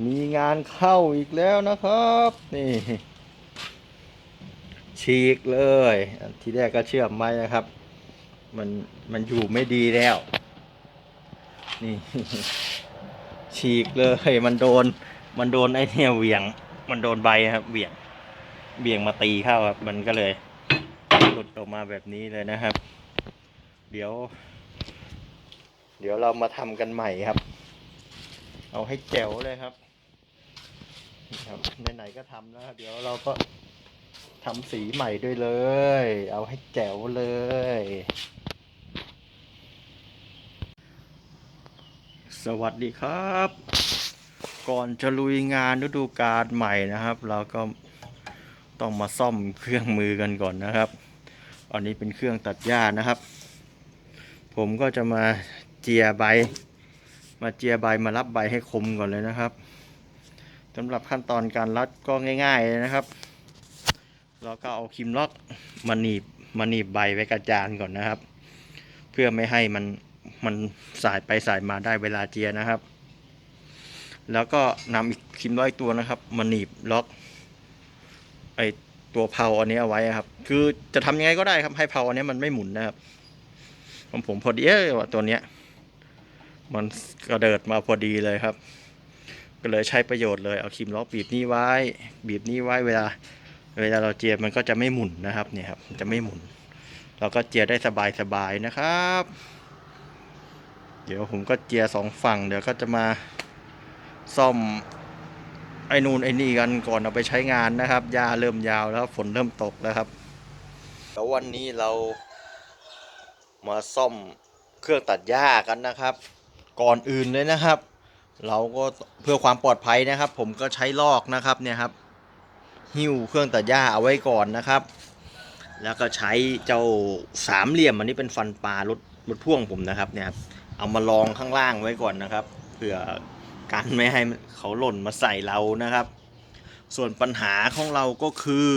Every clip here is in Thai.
มีงานเข้าอีกแล้วนะครับ นี่ ฉีกเลยที่แรกก็เชื่อมไว้นะครับ มันมันอยู่ไม่ดีแล้ว นี่ ฉีกเลยมันโดน มันโดนไอ้เนี่ยเหวี่ยง มันโดนใบครับเหวี่ยงเหวี่ยงมาตีเข้าครับ มันก็เลยหลุดออกมาแบบนี้เลยนะครับ เดี๋ยว เดี๋ยวเรามาทำกันใหม่ครับ เอาให้แจ๋วเลยครับครับไหนๆก็ทำแล้วเดี๋ยวเราก็ทำสีใหม่ด้วยเลย เอาให้แจ๋วเลย สวัสดีครับ ก่อนจะลุยงานฤดูกาลใหม่นะครับ เราก็ต้องมาซ่อมเครื่องมือกันก่อนนะครับ อันนี้เป็นเครื่องตัดหญ้านะครับ ผมก็จะมาเจียใบ มาเจียใบมารับใบให้คมก่อนเลยนะครับสำหรับขั้นตอนการรัดก็ง่าย ๆเลยนะครับ เราก็เอาครีมล็อกมาหนีบมาหนีบใบไว้กระจานก่อนนะครับ เพื่อไม่ให้มันมันสายไปสายมาได้เวลาเจียนะครับ แล้วก็นำอีกครีมล็อกตัวนะครับมาหนีบล็อกไอตัวเพาอันนี้เอาไว้ครับ คือจะทำยังไงก็ได้ครับให้เพาอันนี้มันไม่หมุนนะครับของผมพอดีเอ้ยว่าตัวเนี้ย มันกระเดิดมาพอดีเลยครับ ก็เลยใช้ประโยชน์เลยเอาครีมล็อกบีบนี้ไว้ บีบนี้ไว้เวลา เวลาเราเจียมันก็จะไม่หมุนนะครับเนี่ยครับจะไม่หมุน เราก็เจียได้สบายๆนะครับ เดี๋ยวผมก็เจียสองฝั่งเดี๋ยวก็จะมาซ่อมไอ้นูนไอ้นี่กันก่อนเอาไปใช้งานนะครับหญ้าเริ่มยาวแล้วฝนเริ่มตกแล้วครับแล้ววันนี้เรามาซ่อมเครื่องตัดหญ้ากันนะครับ ก่อนอื่นเลยนะครับ เราก็เพื่อความปลอดภัยนะครับ ผมก็ใช้ลอกนะครับเนี่ยครับ หิ้วเครื่องตัดหญ้าเอาไว้ก่อนนะครับ แล้วก็ใช้เจ้าสามเหลี่ยมอันนี้เป็นฟันปลารถรถพ่วงผมนะครับเนี่ยครับเอามาลองข้างล่างไว้ก่อนนะครับเพื่อการไม่ให้เขาหล่นมาใส่เรานะครับ ส่วนปัญหาของเราก็คือ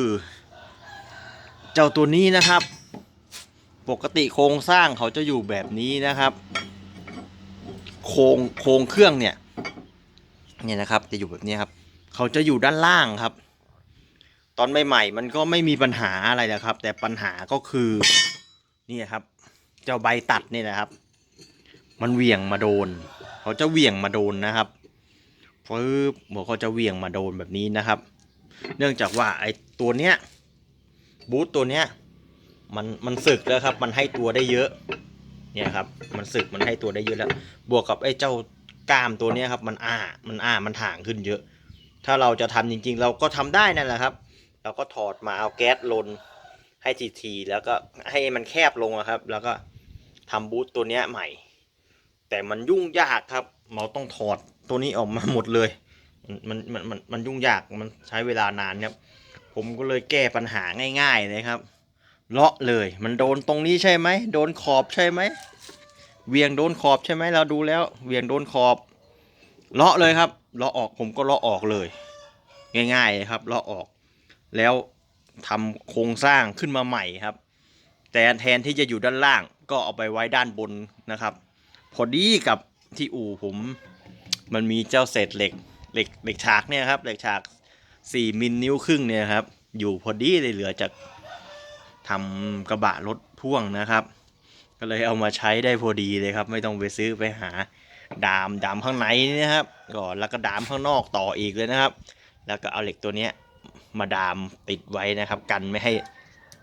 เจ้าตัวนี้นะครับ ปกติโครงสร้างเขาจะอยู่แบบนี้นะครับ โครงโครงเครื่องเนี่ยเนี่ยนะครับ จะอยู่แบบนี้ครับ เขาจะอยู่ด้านล่างครับ ตอนใหม่ๆมันก็ไม่มีปัญหาอะไรนะครับ แต่ปัญหาก็คือนี่ครับ เจ้าใบตัดนี่นะครับ มันเหวี่ยงมาโดน เขาจะเหวี่ยงมาโดนนะครับปึ๊บหัวเขาจะเหวี่ยงมาโดนแบบนี้นะครับ เนื่องจากว่าไอ้ตัวเนี้ยบูทตัวเนี้ยมันมันสึกแล้วครับ มันให้ตัวได้เยอะ เนี่ยครับ มันสึกมันให้ตัวได้เยอะแล้ว บวกกับไอ้เจ้ากล้ามตัวเนี้ยครับ มันอ้า มันอ้า มันถ่างขึ้นเยอะ ถ้าเราจะทำจริง ๆ เราก็ทำได้นั่นแหละครับ เราก็ถอดมาเอาแก๊สลนให้ทีๆแล้วก็ให้มันแคบลงอะครับ แล้วก็ทำบูทตัวเนี้ยใหม่ แต่มันยุ่งยากครับ เราต้องถอดตัวนี้ออกมาหมดเลย มันมันมันมันยุ่งยาก มันใช้เวลานานครับ ผมก็เลยแก้ปัญหาง่าย ๆ เลยครับ เลาะเลย มันโดนตรงนี้ใช่ไหมโดนขอบใช่ไหมเวียงโดนขอบใช่ไหมเราดูแล้ว เวียงโดนขอบเลาะเลยครับเลาะออกผมก็เลาะออกเลย ง่ายๆครับเลาะออก แล้วทำโครงสร้างขึ้นมาใหม่ครับ แต่แทนที่จะอยู่ด้านล่าง ก็เอาไปไว้ด้านบนนะครับ พอดีกับที่อู่ผมมันมีเจ้าเศษเหล็กเหล็กเหล็กฉากเนี่ยครับเหล็กฉาก 4มิลนิ้วครึ่งเนี่ยครับอยู่พอดีเลยเหลือจาก ทำกระบะรถพ่วงนะครับ ก็เลยเอามาใช้ได้พอดีเลยครับ ไม่ต้องไปซื้อไปหาดามดามข้างในนะครับก่อนแล้วก็ดามข้างนอกต่ออีกเลยนะครับ แล้วก็เอาเหล็กตัวเนี้ยมาดามปิดไว้นะครับ กันไม่ให้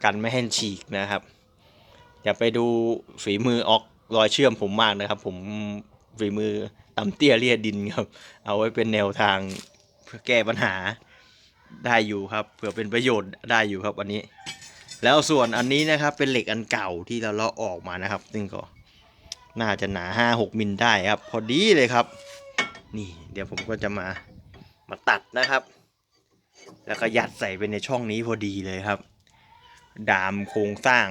กันไม่ให้ฉีกนะครับอย่าไปดูฝีมือออกรอยเชื่อมผมมากนะครับ ผมฝีมือต่ำเตี้ยเลียดินครับ เอาไว้เป็นแนวทางเพื่อแก้ปัญหาได้อยู่ครับเผื่อเป็นประโยชน์ได้อยู่ครับอันนี้ แล้วส่วนอันนี้นะครับเป็นเหล็กอันเก่าที่เราเลาะออกมานะครับ ซึ่งก็น่าจะหนาห้าหกมิลได้ครับ พอดีเลยครับ นี่เดี๋ยวผมก็จะมามาตัดนะครับ แล้วก็ยัดใส่ไปในช่องนี้พอดีเลยครับ ดามโครงสร้าง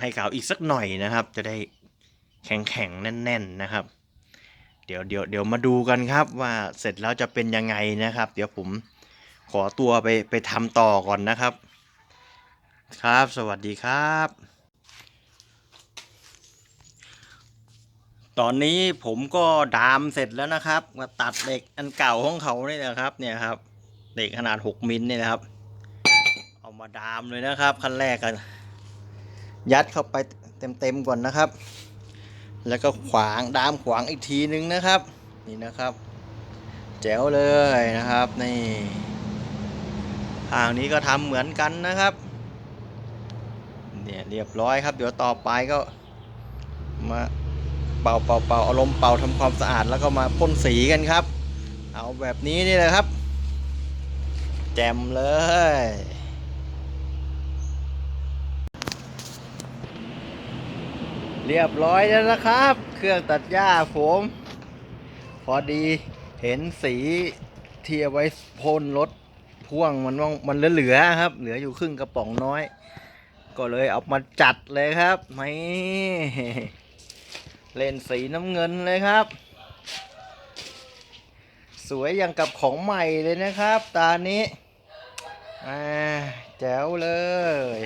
ให้เขาอีกสักหน่อยนะครับ จะได้แข็งแข็งแน่นๆนะครับ เดี๋ยวเดี๋ยวเดี๋ยวมาดูกันครับว่าเสร็จแล้วจะเป็นยังไงนะครับ เดี๋ยวผมขอตัวไปไปทำต่อก่อนนะครับ ครับ สวัสดีครับ ตอนนี้ผมก็ดามเสร็จแล้วนะครับมาตัดเหล็กอันเก่าของเขานี่นะครับ เนี่ยครับเหล็กขนาด6มิลนี่นะครับ เอามาดามเลยนะครับขั้นแรกกันยัดเข้าไปเต็มๆก่อนนะครับ แล้วก็ขวางดามขวางอีกทีนึงนะครับ นี่นะครับ แจ๋วเลยนะครับ นี่ทางนี้ก็ทำเหมือนกันนะครับ เนี่ยเรียบร้อยครับ เดี๋ยวต่อไปก็มาเป่าเป่าเป่าเอารมณ์เป่าทำความสะอาดแล้วก็มาพ่นสีกันครับ เอาแบบนี้นี่เลยครับ แจ่มเลย เรียบร้อยแล้วนะครับ เครื่องตัดหญ้าผม พอดีเห็นสีเที่เอาไว้พ่นรถพ่วงมันมันเหลือๆครับ เหลืออยู่ครึ่งกระป๋องน้อย ก็เลยเอามาจัดเลยครับไม่เล่นสีน้ำเงินเลยครับ สวยอย่างกับของใหม่เลยนะครับ ตานี้อ่าแจ๋วเลย